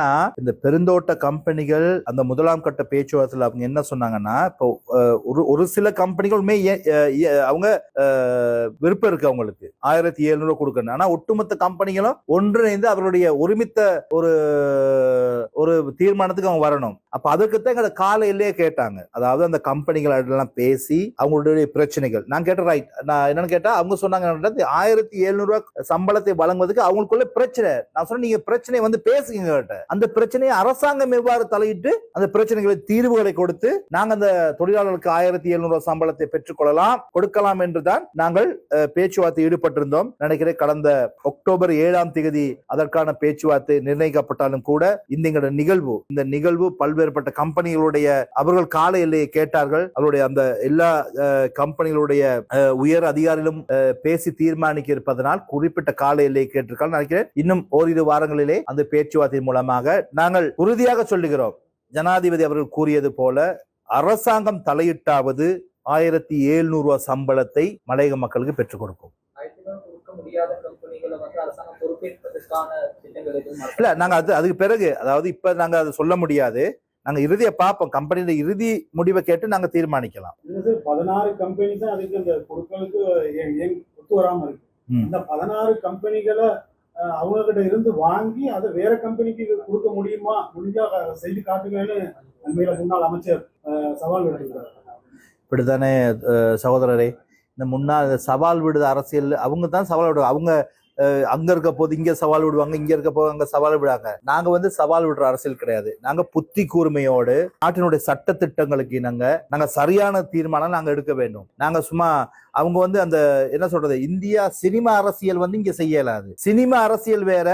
ஆனா இந்த பெருந்தோட்ட கம்பெனிகள் அந்த முதலாம் கட்ட பேச்சுவார்த்தையில் அவங்க என்ன சொன்னாங்கன்னா இப்போ ஒரு ஒரு சில கம்பெனிகள் ஏ- அவங்க விருப்பம் இருக்கு அவங்களுக்கு. ஆயிரத்தி எழுநூறு கொடுக்கணும். ஆனா ஒட்டுமொத்த கம்பெனிகளும் ஒன்றிணைந்து அவருடைய ஒருமித்த ஒரு ஒரு தீர்மானத்துக்கு அவங்க வரணும். அப்ப அதுக்குத்தான் எங்களை கால காலையிலேயே கேட்டாங்க. அதாவது அந்த கம்பெனிகள் எல்லாம் பேசி அவங்களுடைய பிரச்சனைகள். நான் கேட்ட ரைட் நான் என்னன்னு கேட்டா அவங்க சொன்னாங்க ஆயிரத்தி எழுநூறு சம்பளத்தை வழங்குவதற்கு அவங்களுக்குள்ள பிரச்சனை. நான் சொன்னேன் நீங்க பிரச்சனையை வந்து பேசுங்க அந்த பிரச்சனையை அரசாங்கம் எவ்வாறு தலையிட்டு அந்த பிரச்சனைகளை தீர்வுகளை கொடுத்து நாங்க அந்த தொழிலாளர்களுக்கு ஆயிரத்தி எழுநூறு சம்பளத்தை பெற்றுக்கொள்ளலாம் கொடுக்கலாம் என்றுதான் நாங்கள் பேச்சுவார்த்தை ஈடுபட்டிருந்தோம். நினைக்கிறேன் கடந்த அக்டோபர் ஏழாம் தேதி அதற்கான பேச்சுவார்த்தை நிர்ணயிக்கப்பட்டாலும் கூட இந்த எங்களோட நிகழ்வு இந்த நிகழ்வு பல்வேறுபட்ட கம்பெனிகளுடைய அவர்கள் கால எல்லையை கேட்டார்கள். அவருடைய அந்த எல்லா கம்பெனிகளுடைய உயர் அதிகாரிகளும் அஹ், பேசி தீர்மானிக்க இருப்பதனால் குறிப்பிட்ட கால எல்லையை கேட்டிருக்காங்க நினைக்கிறேன் இன்னும் ஓரிரு வாரங்களிலே அந்த பேச்சுவார்த்தை மூலமாக நாங்கள் உறுதியாக சொல்லுகிறோம். ஜனாதிபதி அவர்கள் கூறியது போல அரசாங்கம் தலையிட்டாவது ஆயிரத்தி எழுநூறு ரூபாய் சம்பளத்தை மலையக மக்களுக்கு பெற்றுக் கொடுக்கும். இல்ல நாங்க அது அதுக்கு பிறகு அதாவது இப்ப நாங்க அதை சொல்ல முடியாது. நாங்க இறுதியை பார்ப்போம். கம்பெனியோட இறுதி முடிவை கேட்டு நாங்க தீர்மானிக்கலாம். பதினாறு கம்பெனி தான் அதுக்கு அந்த கொடுக்கலுக்கு ஒத்து வராம இருக்கு. இந்த பதினாறு கம்பெனிகளை அஹ், அவங்க கிட்ட இருந்து வாங்கி அதை வேற கம்பெனிக்கு கொடுக்க முடியுமா? முடிஞ்சா செய்து காட்டுங்கன்னு அண்மையில முன்னாள் அமைச்சர் சவால் விடுகிறார் இப்படித்தானே சகோதரரே இந்த முன்னாள் சவால் விடுத அரசியல் அவங்க தான் சவால் விடுவாங்க. அவங்க அங்க இருக்க போது இங்க சவால் விடுவாங்க இங்க இருக்க போது அங்க சவால் விடுவாங்க நாங்க வந்து சவால் விடுற அரசியல் கிடையாது. நாங்க புத்தி கூர்மையோடு நாட்டினுடைய சட்ட திட்டங்களுக்கு நாங்க நாங்க சரியான தீர்மானம் நாங்க எடுக்க வேண்டும். நாங்க சும்மா அவங்க வந்து அந்த என்ன சொல்றது இந்தியா சினிமா அரசியல் வந்து இங்க செய்யலாது. சினிமா அரசியல் வேற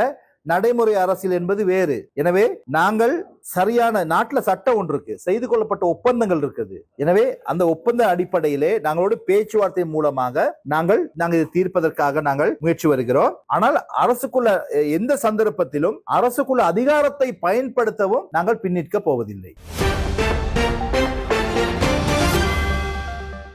நடைமுறை அரசியல் என்பது வேறு. எனவே நாங்கள் சரியான நாட்டில் சட்டம் ஒன்று இருக்கு. செய்து கொள்ளப்பட்ட ஒப்பந்தங்கள் இருக்குது. எனவே அந்த ஒப்பந்த அடிப்படையிலே நாங்களோட பேச்சுவார்த்தை மூலமாக நாங்கள் நாங்கள் இதை தீர்ப்பதற்காக நாங்கள் முயற்சி வருகிறோம். ஆனால் அரசுக்குள்ள எந்த சந்தர்ப்பத்திலும் அரசுக்குள்ள அதிகாரத்தை பயன்படுத்தவும் நாங்கள் பின்னிற்க போவதில்லை.